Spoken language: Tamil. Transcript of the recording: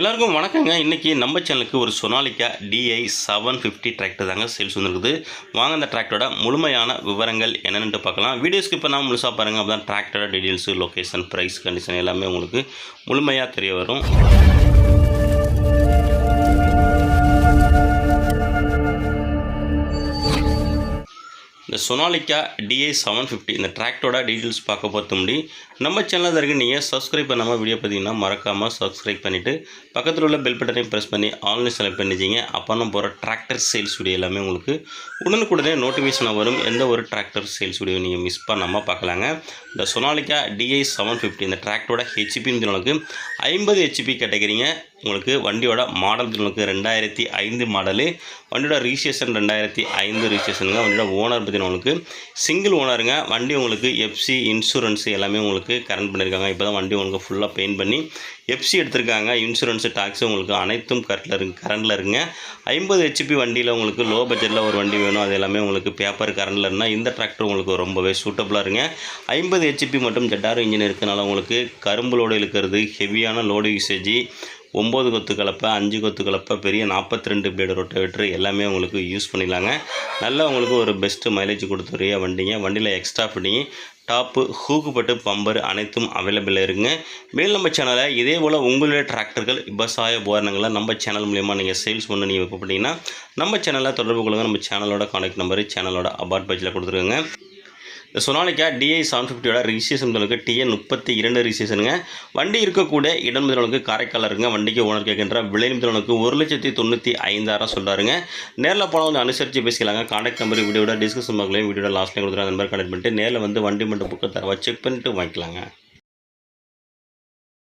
எல்லாருக்கும் வணக்கங்க. இன்றைக்கி நம்ம சேனலுக்கு ஒரு Sonalika DI seven fifty tractor தாங்க சேல்ஸ் வந்துருக்குது. வாங்க அந்த டிராக்டரோட முழுமையான விவரங்கள் என்னென்னு பார்க்கலாம். வீடியோஸ்க்கு இப்போ நான் முழுசாக பாருங்கள் அப்போ தான் டிராக்டரோட டீட்டெயில்ஸு லொக்கேஷன் ப்ரைஸ் கண்டிஷன் எல்லாமே உங்களுக்கு முழுமையாக தெரிய வரும். இந்த சொனாலிக்கா டிஐ செவன் ஃபிஃப்டி இந்த டிராக்டரோட டீட்டெயில்ஸ் பார்க்க பார்த்து முடி நம்ம சேனலில் இருக்க நீங்கள் சப்ஸ்கிரைப் பண்ணாமல் வீடியோ பார்த்தீங்கன்னா மறக்காமல் சப்ஸ்கிரைப் பண்ணிவிட்டு பக்கத்தில் உள்ள பெல் பட்டனையும் ப்ரெஸ் பண்ணி ஆன்லைன் செலக்ட் பண்ணிச்சிங்க அப்போ நம்ம போகிற டிராக்டர் சேல்ஸ் வீடியோ எல்லாமே உங்களுக்கு உடனுக்குடனே நோட்டிஃபிகேஷனாக வரும். எந்த ஒரு டிராக்டர் சேல்ஸ் வீடியோ நீங்கள் மிஸ் பண்ணாமல் பார்க்கலாங்க. இந்த சொனாலிக்கா டிஐ செவன் ஃபிஃப்டி இந்த டிராக்டரோட ஹெச்பின்னு உங்களுக்கு ஐம்பது ஹெச்பி கேட்டகிரிங்க. உங்களுக்கு வண்டியோட மாடல் உங்களுக்கு ரெண்டாயிரத்தி ஐந்து மாடலு வண்டியோட ரிஜிஸ்ட்ரேஷன் ரெண்டாயிரத்தி ஐந்து ரிஜிஸ்ட்ரேஷனுங்க வண்டியோட ஓனர் பார்த்தீங்கன்னா உங்களுக்கு சிங்கிள் ஓனருங்க வண்டி உங்களுக்கு எஃப்சி இன்சூரன்ஸ் எல்லாமே உங்களுக்கு கரண்ட் பண்ணியிருக்காங்க இப்போ தான் வண்டி உங்களுக்கு ஃபுல்லாக பெயிண்ட் பண்ணி எஃப்சி எடுத்திருக்காங்க. இன்சூரன்ஸு டாக்ஸு உங்களுக்கு அனைத்தும் கரண்டில் இருங்க கரண்டில் இருங்க ஐம்பது ஹெச்பி வண்டியில் உங்களுக்கு லோ பட்ஜெட்டில் ஒரு வண்டி வேணும். அது எல்லாமே உங்களுக்கு பேப்பர் கரண்டில் இருந்தால் இந்த டிராக்டர் உங்களுக்கு ரொம்பவே சூட்டபுளாக இருங்க ஐம்பது ஹெச்பி மட்டும் ஜெட்டார் இன்ஜின் இருக்கனால உங்களுக்கு கரும்பு லோடு இழுக்கிறது ஹெவியான லோடு யூசேஜ் ஒம்பது கொத்து கலப்பை அஞ்சு கொத்து கலப்பை பெரிய நாற்பத்தி ரெண்டு பிளேடு ரொட்டவேட்ரு எல்லாமே உங்களுக்கு யூஸ் பண்ணிடலாங்க. நல்லா உங்களுக்கு ஒரு பெஸ்ட்டு மைலேஜ் கொடுத்துறிய வண்டிங்க. வண்டியில் எக்ஸ்ட்ரா ஃபிட்டிங் டாப்பு ஹூக்குப்பட்டு பம்பர் அனைத்தும் அவைலபிளாக இருக்குங்க. மேல் நம்ம சேனலை இதே போல் உங்களுடைய டிராக்டர்கள் விவசாய உபகரணங்களை நம்ம சேனல் மூலியமாக நீங்கள் சேல்ஸ் பண்ண நீங்கள் விருப்பப்பட்டீங்கன்னா நம்ம சேனலில் தொடர்பு கொள்ளுங்கள் நம்ம சேனலோட கான்டாக்ட் நம்பரு சேனலோட அபார்ட் பேஜில் கொடுத்துருங்க இந்த சொனாலிக்கா டிஐ செவன் ஃபிஃப்டியோட ரிஜிஸ்ட்ரேஷன் உங்களுக்கு டிஎன் முப்பத்தி இரண்டு ரிஜிஸ்ட்ரேஷனுங்க வண்டி இருக்கக்கூடிய இடம் முதலுக்கு காரைக்கால் இருங்க வண்டிக்கு ஓனர் கேட்கின்ற விலை முதலுக்கு ஒரு லட்சத்தி தொண்ணூற்றி ஐந்தாயிரம் சொல்கிறாருங்க நேரில் போனால் வந்து அனுசரித்து பேசிக்கலாங்க. கான்டாக்ட் நம்பர் வீடியோட டிஸ்கஷன் பார்க்கலையும் வீடியோட லாஸ்ட்லேயும் கொடுத்துருங்க அந்த மாதிரி கனெக்ட் பண்ணிட்டு நேரில் வந்து வண்டி மட்டும் புக்கை தரவா செக் பண்ணிட்டு வாங்கிக்கலாங்க.